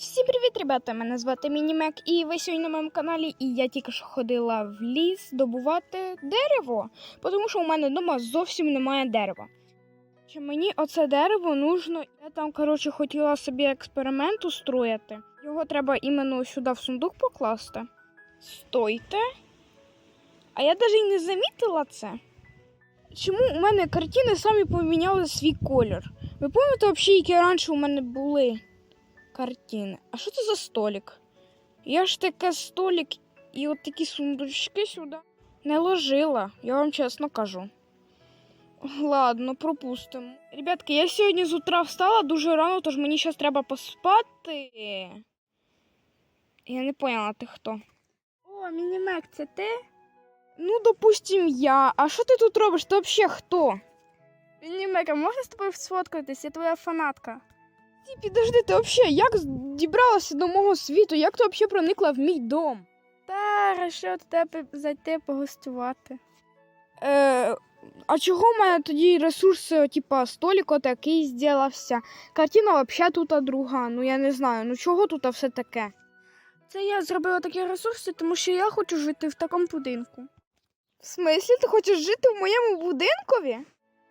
Всім привіт, ребята! Мене звати Мінімек, і ви сьогодні на моєму каналі. І я тільки що ходила в ліс добувати дерево, тому що у мене вдома зовсім немає дерева. Чи мені оце дерево нужно? Я там, коротше, хотіла собі експеримент устроїти. Його треба іменно сюди в сундук покласти. Стойте. А я навіть не замітила це. Чому у мене картини самі поміняли свій колір? Ви пам'ятаєте, взагалі, які раніше у мене були? Картини. А що це за столик? Я ж таке столик і от такі сундучки сюди не ложила, я вам чесно кажу. Ладно, пропустимо. Ребятки, я сьогодні з утра встала дуже рано, тож мені зараз треба поспати. Я не поняла, ти хто. О, мінімек, це ти? Ну, допустим, я. А що ти тут робиш? Ти взагалі хто? Мінімек, а можна з тобою сфоткатись? Я твоя фанатка. Ті, підожди, ти взагалі як дібралася до мого світу? Як ти взагалі проникла в мій дом? Та решила до тебе зайти погостювати. Е, а чого в мене тоді ресурси, типа столик отакий зділався? Картина взагалі тут друга. Ну я не знаю, ну чого тут все таке? Це я зробила такі ресурси, тому що я хочу жити в такому будинку. В смислі, ти хочеш жити в моєму будинкові?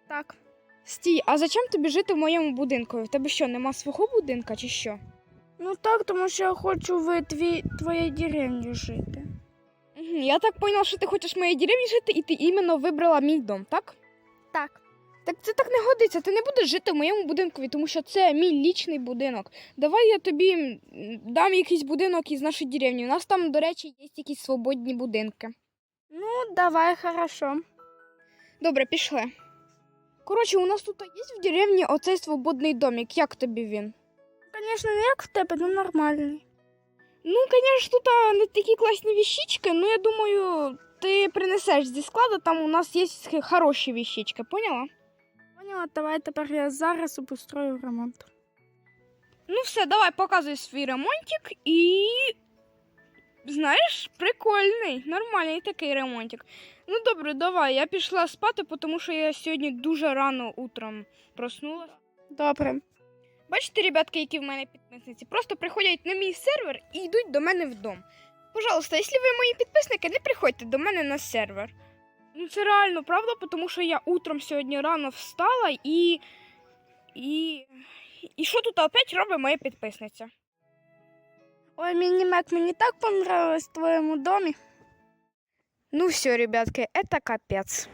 Так. Стій, а зачем тобі жити в моєму будинку? В тебе що, нема свого будинка чи що? Ну так, тому що я хочу в твій, твоїй деревні жити. Я так поняла, що ти хочеш в моїй деревні жити, і ти іменно вибрала мій дом, так? Так. Так це так не годиться. Ти не будеш жити в моєму будинку, тому що це мій лічний будинок. Давай я тобі м, дам якийсь будинок із нашої деревні. У нас там, до речі, є якісь свободні будинки. Ну, давай, хорошо. Добре, пішли. Коротше, у нас тут є в деревні оцей свободний домик. Як тобі він? Звісно, не як в тебе, ну нормальний. Ну, звісно, тут а, не такі класні віщички, ну я думаю, ти принесеш зі складу, там у нас є хороші віщички, поняла? Поняла, давай тепер я зараз обустрою ремонт. Ну все, давай показуй свій ремонтик і. Знаєш, прикольний, нормальний такий ремонтик. Ну добре, давай. Я пішла спати, тому що я сьогодні дуже рано утром проснулася. Добре. Бачите, ребятки, які в мене підписниці, просто приходять на мій сервер і йдуть до мене в дом. Пожалуйста, якщо ви мої підписники, не приходьте до мене на сервер. Ну це реально правда, тому що я утром сьогодні рано встала і. І. І що тут опять робить моя підписниця? Ой, Минимак, мне так понравилось в твоем доме. Ну все, ребятки, это капец.